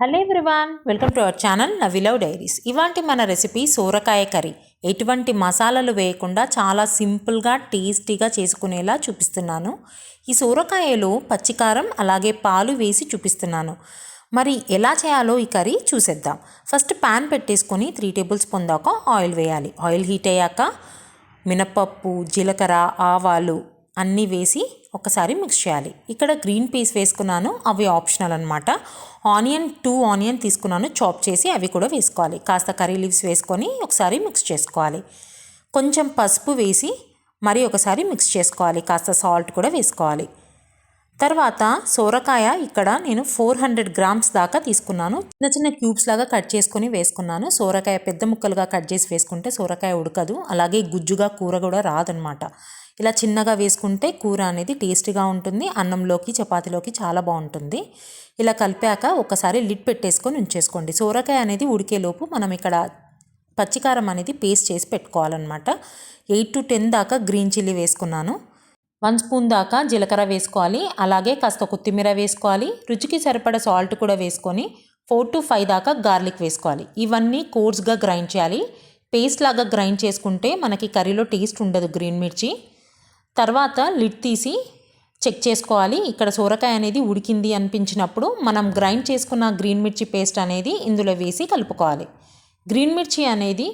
Hello everyone welcome to our channel నవిలవ్ diaries ఇవాంటి మన recipe సోరకాయ కర్రీ. ఎటువంటి మసాలాలు వేయకుండా చాలా సింపుల్గా టేస్టీగా చేసుకునేలా చూపిస్తున్నాను. ఈ సోరకాయలో పచ్చికారం అలాగే పాలు వేసి చూపిస్తున్నాను. మరి ఎలా చేయాలో ఈ కర్రీ చూసేద్దాం. ఫస్ట్ ప్యాన్ పెట్టేసుకొని త్రీ టేబుల్ స్పూన్ దాకా ఆయిల్ వేయాలి. ఆయిల్ హీట్ అయ్యాక మినపప్పు జీలకర్ర ఆవాలు అన్నీ వేసి ఒకసారి మిక్స్ చేయాలి. ఇక్కడ గ్రీన్ పీస్ వేసుకున్నాను అవి ఆప్షనల్ అనమాట ఆనియన్ టూ ఆనియన్ తీసుకున్నాను చాప్ చేసి అవి కూడా వేసుకోవాలి. కాస్త కర్రీ లీవ్స్ వేసుకొని ఒకసారి మిక్స్ చేసుకోవాలి. కొంచెం పసుపు వేసి మరి ఒకసారి మిక్స్ చేసుకోవాలి. కాస్త సాల్ట్ కూడా వేసుకోవాలి. తర్వాత సోరకాయ ఇక్కడ నేను ఫోర్ హండ్రెడ్ గ్రామ్స్ దాకా తీసుకున్నాను. చిన్న చిన్న క్యూబ్స్ లాగా కట్ చేసుకొని వేసుకున్నాను. సోరకాయ పెద్ద ముక్కలుగా కట్ చేసి వేసుకుంటే సోరకాయ ఉడకదు. అలాగే గుజ్జుగా కూర కూడా రాదనమాట ఇలా చిన్నగా వేసుకుంటే కూర అనేది టేస్టీగా ఉంటుంది. అన్నంలోకి చపాతీలోకి చాలా బాగుంటుంది. ఇలా కలిపాక ఒకసారి లిడ్ పెట్టేసుకొని ఉంచేసుకోండి. సోరకాయ అనేది ఉడికేలోపు మనం ఇక్కడ పచ్చికారం అనేది పేస్ట్ చేసి పెట్టుకోవాలన్నమాట. ఎయిట్ టు టెన్ దాకా గ్రీన్ చిల్లీ వేసుకున్నాను. వన్ స్పూన్ దాకా జీలకర్ర వేసుకోవాలి. అలాగే కాస్త కొత్తిమీర వేసుకోవాలి. రుచికి సరిపడ సాల్ట్ కూడా వేసుకొని ఫోర్ టు ఫైవ్ దాకా గార్లిక్ వేసుకోవాలి. ఇవన్నీ కోర్స్గా గ్రైండ్ చేయాలి. పేస్ట్ లాగా గ్రైండ్ చేసుకుంటే మనకి కర్రీలో టేస్ట్ ఉండదు గ్రీన్ మిర్చి. తర్వాత లిడ్ తీసి చెక్ చేసుకోవాలి. ఇక్కడ సోరకాయ అనేది ఉడికింది అనిపించినప్పుడు మనం గ్రైండ్ చేసుకున్న గ్రీన్ మిర్చి పేస్ట్ అనేది ఇందులో వేసి కలుపుకోవాలి. గ్రీన్ మిర్చి అనేది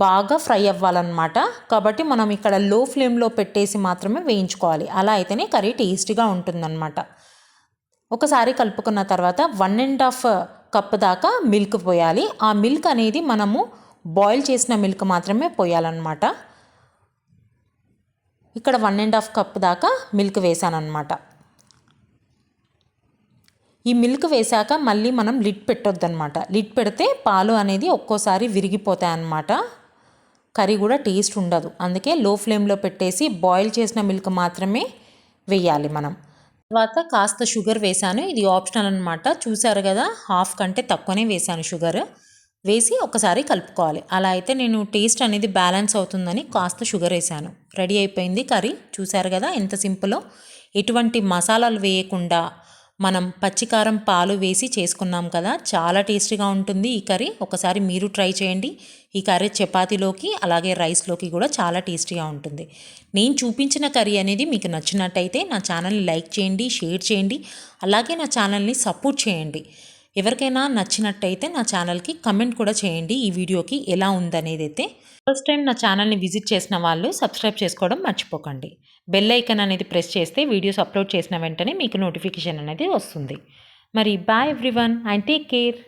బాగా ఫ్రై అవ్వాలన్నమాట. కాబట్టి మనం ఇక్కడ లో ఫ్లేమ్లో పెట్టేసి మాత్రమే వేయించుకోవాలి. అలా అయితేనే కర్రీ టేస్టీగా ఉంటుందన్నమాట. ఒకసారి కలుపుకున్న తర్వాత వన్ అండ్ హాఫ్ కప్ దాకా మిల్క్ పోయాలి. ఆ మిల్క్ అనేది మనము బాయిల్ చేసిన మిల్క్ మాత్రమే పోయాలన్నమాట. ఇక్కడ వన్ అండ్ హాఫ్ కప్ దాకా మిల్క్ వేసానన్నమాట. ఈ మిల్క్ వేసాక మళ్ళీ మనం లిడ్ పెట్టొద్దనమాట లిడ్ పెడితే పాలు అనేది ఒక్కోసారి విరిగిపోతాయి అన్నమాట కర్రీ కూడా టేస్ట్ ఉండదు. అందుకే లో ఫ్లేమ్లో పెట్టేసి బాయిల్ చేసిన మిల్క్ మాత్రమే వేయాలి మనం. తర్వాత కాస్త షుగర్ వేసాను ఇది ఆప్షనల్ అనమాట చూసారు కదా హాఫ్ కంటే తక్కువనే వేసాను షుగర్. వేసి ఒకసారి కలుపుకోవాలి. అలా అయితే నేను టేస్ట్ అనేది బ్యాలెన్స్ అవుతుందని కాస్త షుగర్ వేసాను రెడీ అయిపోయింది కర్రీ. చూసారు కదా ఎంత సింపులో. ఎటువంటి మసాలాలు వేయకుండా మనం పచ్చికారం పాలు వేసి చేసుకున్నాం కదా చాలా టేస్టీగా ఉంటుంది ఈ కర్రీ. ఒకసారి మీరు ట్రై చేయండి. ఈ కర్రీ చపాతీలోకి అలాగే రైస్లోకి కూడా చాలా టేస్టీగా ఉంటుంది. నేను చూపించిన కర్రీ అనేది మీకు నచ్చినట్టయితే నా ఛానల్ని లైక్ చేయండి షేర్ చేయండి అలాగే నా ఛానల్ని సపోర్ట్ చేయండి. ఎవరికైనా నచ్చినట్టయితే నా ఛానల్కి కమెంట్ కూడా చేయండి. ఈ వీడియోకి ఎలా ఉందనేది అయితే ఫస్ట్ టైం నా ఛానల్ని విజిట్ చేసిన వాళ్ళు సబ్స్క్రైబ్ చేసుకోవడం మర్చిపోకండి. బెల్ ఐకన్ అనేది ప్రెస్ చేస్తే వీడియోస్ అప్లోడ్ చేసిన వెంటనే మీకు నోటిఫికేషన్ అనేది వస్తుంది. మరి bye everyone and take care.